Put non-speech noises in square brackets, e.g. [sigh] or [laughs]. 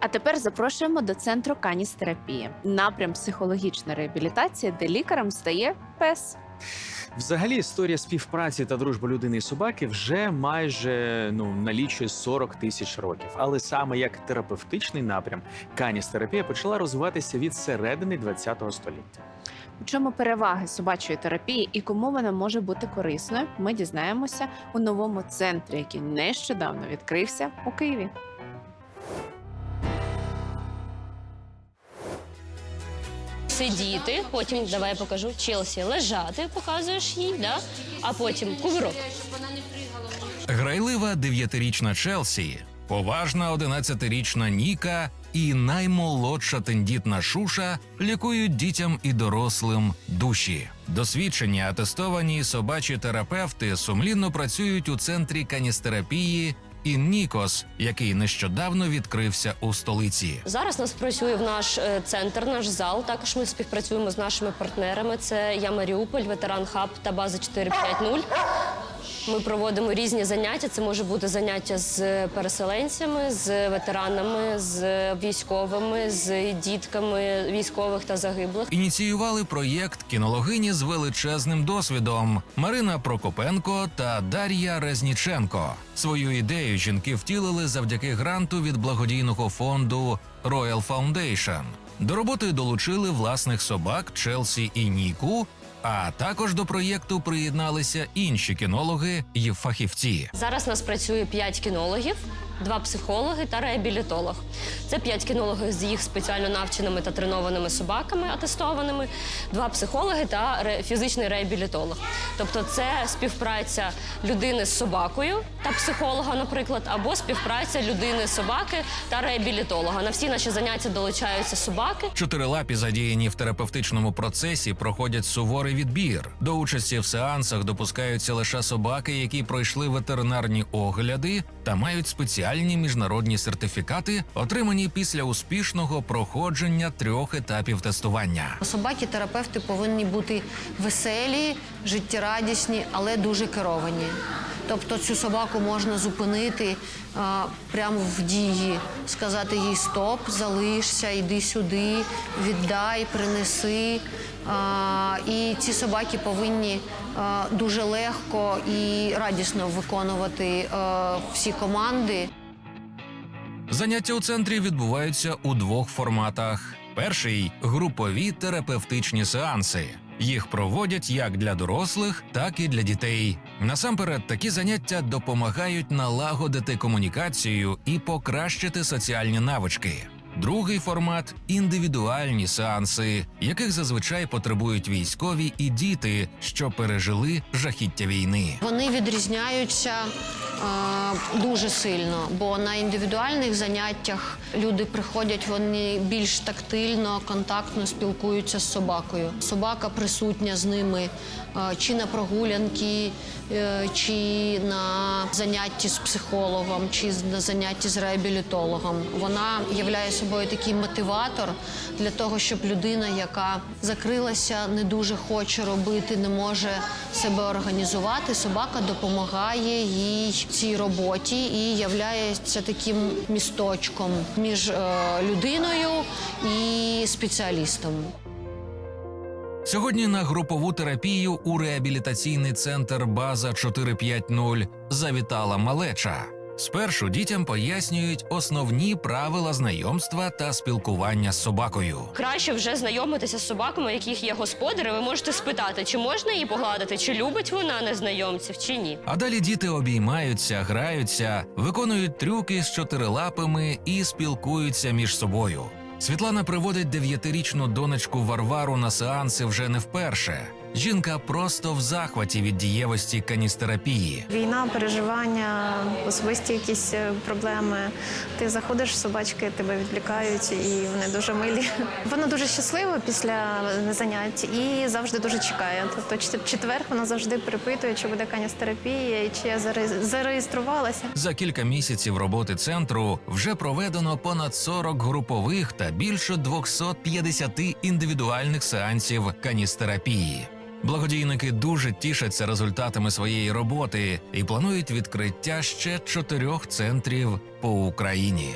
А тепер запрошуємо до центру каністерапії, напрям психологічна реабілітація, де лікарем стає пес. Взагалі, історія співпраці та дружби людини і собаки вже майже ну налічує 40 тисяч років. Але саме як терапевтичний напрям каністерапія почала розвиватися від середини ХХ століття. У чому переваги собачої терапії і кому вона може бути корисною, ми дізнаємося у новому центрі, який нещодавно відкрився у Києві. Сидіти, потім давай я покажу Челсі лежати, показуєш їй, да? а потім кувирок. Грайлива дев'ятирічна Челсі, поважна одинадцятирічна Ніка і наймолодша тендітна Шуша лікують дітям і дорослим душі. Досвідчені атестовані собачі терапевти сумлінно працюють у центрі каністерапії Іннікос, який нещодавно відкрився у столиці. Зараз нас працює в наш е, центр, наш зал. Також ми співпрацюємо з нашими партнерами. Це Я Маріуполь, ветеран хаб та база 450. Ми проводимо різні заняття. Це може бути заняття з переселенцями, з ветеранами, з військовими, з дітками військових та загиблих. Ініціювали проєкт кінологині з величезним досвідом Марина Прокопенко та Дар'я Резніченко. Свою ідею жінки втілили завдяки гранту від благодійного фонду Royal Foundation. До роботи долучили власних собак Челсі і Ніку. А також до проєкту приєдналися інші кінологи і фахівці. Зараз нас працює 5 кінологів, два психологи та реабілітолог. Це 5 кінологів з їх спеціально навченими та тренованими собаками, атестованими, два психологи та фізичний реабілітолог. Тобто, це співпраця людини з собакою та психолога, наприклад, або співпраця людини собаки та реабілітолога. На всі наші заняття долучаються собаки. Чотирилапі, задіяні в терапевтичному процесі, проходять суворий відбір. До участі в сеансах допускаються лише собаки, які пройшли ветеринарні огляди та мають спеціальні міжнародні сертифікати, отримані після успішного проходження трьох етапів тестування. Собаки-терапевти повинні бути веселі, життєрадісні, але дуже керовані. Тобто цю собаку можна зупинити а, прямо в дії, сказати їй стоп, залишся, йди сюди, віддай, принеси. А, і ці собаки повинні а, дуже легко і радісно виконувати а, всі команди. Заняття у центрі відбуваються у двох форматах: перший групові терапевтичні сеанси. Їх проводять як для дорослих, так і для дітей. Насамперед, такі заняття допомагають налагодити комунікацію і покращити соціальні навички. Другий формат індивідуальні сеанси, яких зазвичай потребують військові і діти, що пережили жахіття війни. Вони відрізняються дуже сильно, бо на індивідуальних заняттях люди приходять, вони більш тактильно, контактно спілкуються з собакою. Собака присутня з ними чи на прогулянки, е, чи на занятті з психологом, чи на занятті з реабілітологом. Вона являє собою такий мотиватор для того, щоб людина, яка закрилася, не дуже хоче робити, не може себе організувати. Собака допомагає їй цій роботі і являється таким місточком між е, людиною і спеціалістом. Сьогодні на групову терапію у реабілітаційний центр База 450 завітала малеча. Спершу дітям пояснюють основні правила знайомства та спілкування з собакою. Краще вже знайомитися з собаками, яких є господарі. Ви можете спитати, чи можна її погладити, чи любить вона незнайомців, чи ні. А далі діти обіймаються, граються, виконують трюки з чотирилапими і спілкуються між собою. Світлана приводить дев'ятирічну донечку Варвару на сеанси вже не вперше. Жінка просто в захваті від дієвості каністерапії. Війна, переживання, особисті якісь е, проблеми. Ти заходиш, собачки тебе відвлікають, і вони дуже милі. [laughs] Вона дуже щаслива після занять і завжди дуже чекає. Тобто чет- четвер вона завжди перепитує, чи буде каністерапія, і чи я заре- зареєструвалася. За кілька місяців роботи центру вже проведено понад 40 групових та більше 250 індивідуальних сеансів каністерапії. Благодійники дуже тішаться результатами своєї роботи і планують відкриття ще чотирьох центрів по Україні.